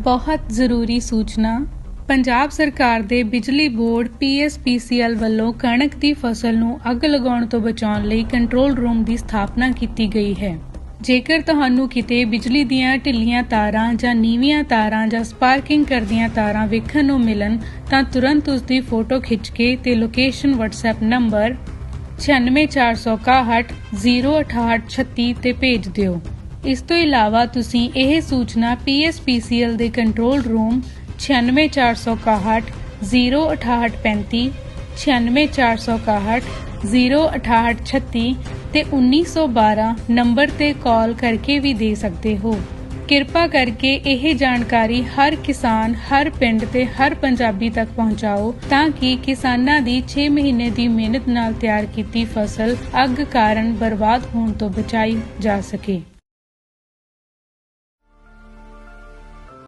ਬਹੁਤ ਜ਼ਰੂਰੀ ਸੂਚਨਾ। ਪੰਜਾਬ ਸਰਕਾਰ ਦੇ ਬਿਜਲੀ ਬੋਰਡ ਪੀਐਸਪੀਸੀਐਲ ਵੱਲੋਂ ਕਣਕ ਦੀ ਫਸਲ ਨੂੰ ਅੱਗ ਲਗਾਉਣ ਤੋਂ ਬਚਾਉਣ ਲਈ ਕੰਟਰੋਲ ਰੂਮ ਦੀ ਸਥਾਪਨਾ ਕੀਤੀ ਗਈ ਹੈ। ਜੇਕਰ ਤੁਹਾਨੂੰ ਕਿਤੇ ਬਿਜਲੀ ਦੀਆਂ ਢਿੱਲੀਆਂ ਤਾਰਾਂ ਜਾਂ ਨੀਵੀਆਂ ਤਾਰਾਂ ਜਾਂ ਸਪਾਰਕਿੰਗ ਕਰਦੀਆਂ ਤਾਰਾਂ ਵੇਖਣ ਨੂੰ ਮਿਲਣ, ਤਾਂ ਤੁਰੰਤ ਉਸ ਦੀ ਫੋਟੋ ਖਿੱਚ ਕੇ ਤੇ ਲੋਕੇਸ਼ਨ WhatsApp ਨੰਬਰ 9646106836 ਤੇ ਭੇਜ ਦਿਓ। ਇਸ ਤੋਂ ਇਲਾਵਾ ਤੁਸੀਂ ਇਹ ਸੂਚਨਾ ਪੀਐਸਪੀਸੀਐਲ ਦੇ ਕੰਟਰੋਲ ਰੂਮ 9646106835 9646106836 ਤੇ 1912 ਨੰਬਰ ਤੇ ਕਾਲ ਕਰਕੇ ਵੀ ਦੇ ਸਕਦੇ ਹੋ। ਕਿਰਪਾ ਕਰਕੇ ਇਹ ਜਾਣਕਾਰੀ ਹਰ ਕਿਸਾਨ, ਹਰ ਪਿੰਡ ਤੇ ਹਰ ਪੰਜਾਬੀ ਤੱਕ ਪਹੁੰਚਾਓ ਤਾਂ ਕਿ ਕਿਸਾਨਾਂ ਦੀ 6 ਮਹੀਨੇ ਦੀ ਮਿਹਨਤ ਨਾਲ ਤਿਆਰ ਕੀਤੀ ਫਸਲ ਅੱਗ ਕਾਰਨ ਬਰਬਾਦ ਹੋਣ ਤੋਂ ਬਚਾਈ ਜਾ ਸਕੇ।